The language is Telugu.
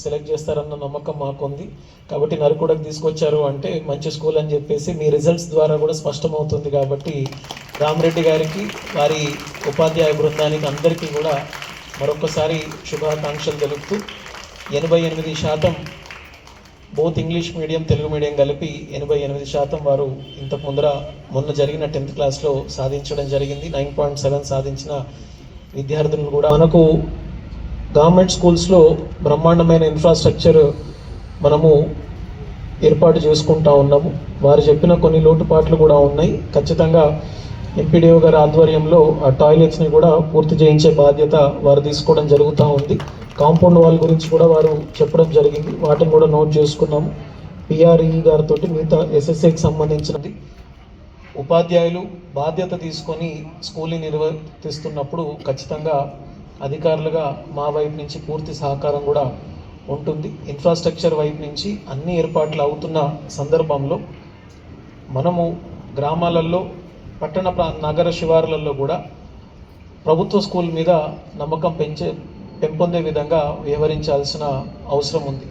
సెలెక్ట్ చేస్తారన్న నమ్మకం మాకుంది. కాబట్టి నరుకుడకు తీసుకొచ్చారు అంటే మంచి స్కూల్ అని చెప్పేసి మీ రిజల్ట్స్ ద్వారా కూడా స్పష్టమవుతుంది కాబట్టి రామరెడ్డి గారికి వారి ఉపాధ్యాయ బృందానికి అందరికీ కూడా మరొకసారి శుభాకాంక్షలు తెలుపుతూ ఎనభై ఎనిమిది శాతం both English medium Telugu medium కలిపి ఎనభై ఎనిమిది శాతం వారు ఇంతకు ముందర మొన్న జరిగిన టెన్త్ క్లాస్లో సాధించడం జరిగింది. నైన్ పాయింట్ సెవెన్ సాధించిన విద్యార్థులను కూడా మనకు గవర్నమెంట్ స్కూల్స్లో బ్రహ్మాండమైన ఇన్ఫ్రాస్ట్రక్చర్ మనము ఏర్పాటు చేసుకుంటా ఉన్నాము. వారు చెప్పిన కొన్ని లోటుపాట్లు కూడా ఉన్నాయి. ఖచ్చితంగా ఎంపీడీఓ గారి ఆధ్వర్యంలో ఆ టాయిలెట్స్ని కూడా పూర్తి చేయించే బాధ్యత వారు తీసుకోవడం జరుగుతూ ఉంది. కాంపౌండ్ వాల్ గురించి కూడా వారు చెప్పడం జరిగింది. వాటిని కూడా నోట్ చేసుకున్నాము. పిఆర్ఈ గారితో మిగతా ఎస్ఎస్ఏకి సంబంధించినది. ఉపాధ్యాయులు బాధ్యత తీసుకొని స్కూల్ని నిర్వర్తిస్తున్నప్పుడు ఖచ్చితంగా అధికారులుగా మా వైపు నుంచి పూర్తి సహకారం కూడా ఉంటుంది. ఇన్ఫ్రాస్ట్రక్చర్ వైపు నుంచి అన్ని ఏర్పాట్లు అవుతున్న సందర్భంలో మనము గ్రామాలలో పట్టణ ప్రా నగర శివారులలో కూడా ప్రభుత్వ స్కూల్ మీద నమ్మకం పెంచే పెంపొందే విధంగా వ్యవహరించాల్సిన అవసరం ఉంది.